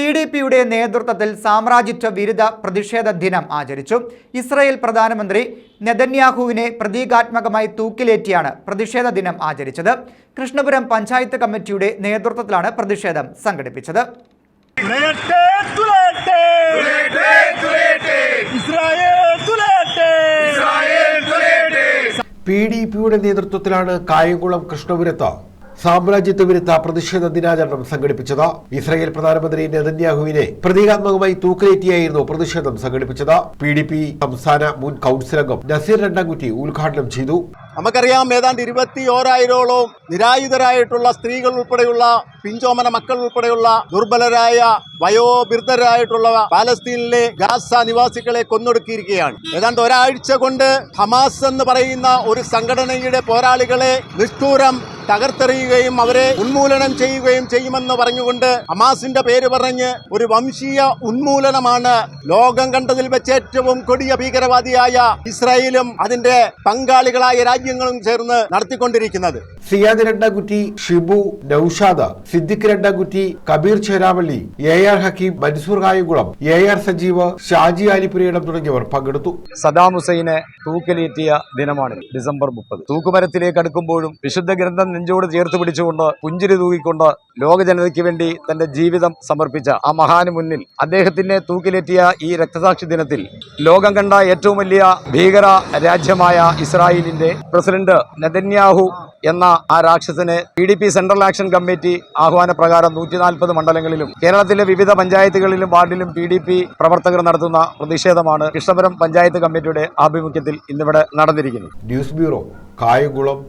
P D പിയുടെ നേതൃത്വത്തിൽ സാമ്രാജ്യത്വ വിരുദ്ധ പ്രതിഷേധ ദിനം ആചരിച്ചു. ഇസ്രയേൽ പ്രധാനമന്ത്രി നെതന്യാഹുവിനെ പ്രതീകാത്മകമായി തൂക്കിലേറ്റിയാണ് പ്രതിഷേധ ദിനം ആചരിച്ചത്. കൃഷ്ണപുരം പഞ്ചായത്ത് കമ്മിറ്റിയുടെ നേതൃത്വത്തിലാണ് പ്രതിഷേധം സംഘടിപ്പിച്ചത്. പി ഡി പിയുടെ നേതൃത്വത്തിലാണ് കായംകുളം കൃഷ്ണപുരത്ത് സാമ്രാജ്യത്വ വിരുദ്ധ പ്രതിഷേധ ദിനാചരണം സംഘടിപ്പിച്ചത്. ഇസ്രായേൽ പ്രധാനമന്ത്രി നെതന്യാഹുവിനെ പ്രതീകാത്മകമായി തൂക്കിലേറ്റിയായിരുന്നു പ്രതിഷേധം സംഘടിപ്പിച്ചത്. പി ഡി പി സംസ്ഥാന മുൻ കൗൺസിൽ അംഗം നസീർ രണ്ടാംകുറ്റി ഉദ്ഘാടനം ചെയ്തു. നമുക്കറിയാം ഏതാണ്ട് ഇരുപത്തി ഓരായിരോളം നിരായുധരായിട്ടുള്ള സ്ത്രീകൾ ഉൾപ്പെടെയുള്ള പിഞ്ചോമന മക്കൾ ഉൾപ്പെടെയുള്ള ദുർബലരായ വയോബിർദ്ധരായിട്ടുള്ള പാലസ്തീനിലെ ഗാസ നിവാസികളെ കൊന്നൊടുക്കിയിരിക്കുകയാണ്. ഏതാണ്ട് ഒരാഴ്ച കൊണ്ട് ഹമാസ് എന്ന് പറയുന്ന ഒരു സംഘടനയുടെ പോരാളികളെ നിഷ്ഠൂരം തകർത്തെറിയുകയും അവരെ ഉന്മൂലനം ചെയ്യുകയും ചെയ്യുമെന്ന് പറഞ്ഞുകൊണ്ട് ഹമാസിന്റെ പേര് പറഞ്ഞ് ഒരു വംശീയ ഉന്മൂലനമാണ് ലോകം കണ്ടതിൽ വെച്ച് ഏറ്റവും കൊടിയ ഭീകരവാദിയായ ഇസ്രായേലും അതിന്റെ പങ്കാളികളായ രാജ്യങ്ങളും ചേർന്ന് നടത്തിക്കൊണ്ടിരിക്കുന്നത്. Siyad Randamkutti Shibu Naushad Siddique Randamkutty Kabeer Cheravally A R Hakeem Mansoor Kayamkulam A R Sajeev Shaji Alippurayidam തുടങ്ങിയവർ പങ്കെടുത്തു. സദാം ഹുസൈനെ തൂക്കിലേറ്റിയ ദിനമാണ് ഡിസംബർ മുപ്പത്. തൂക്കുമരത്തിലേക്ക് അടുക്കുമ്പോഴും വിശുദ്ധ ഗ്രന്ഥം നെഞ്ചോട് ചേർത്ത് പിടിച്ചുകൊണ്ട് പുഞ്ചിരി തൂക്കിക്കൊണ്ട് ലോക ജനതയ്ക്ക് വേണ്ടി തന്റെ ജീവിതം സമർപ്പിച്ച ആ മഹാന് മുന്നിൽ അദ്ദേഹത്തിനെ തൂക്കിലേറ്റിയ ഈ രക്തസാക്ഷി ദിനത്തിൽ ലോകം കണ്ട ഏറ്റവും വലിയ ഭീകര രാജ്യമായ ഇസ്രായേലിന്റെ പ്രസിഡന്റ് നെതന്യാഹു എന്ന ആ രാക്ഷസിനെ P D P central action committee ആഹ്വാന പ്രകാരം നൂറ്റി നാൽപ്പത് മണ്ഡലങ്ങളിലും കേരളത്തിലെ വിവിധ പഞ്ചായത്തുകളിലും വാർഡിലും പി ഡി പി പ്രവർത്തകർ നടത്തുന്ന പ്രതിഷേധമാണ് കൃഷ്ണപുരം പഞ്ചായത്ത് കമ്മിറ്റിയുടെ ആഭിമുഖ്യത്തിൽ ഇന്നിവിടെ നടന്നിരിക്കുന്നത്. News bureau Kayamkulam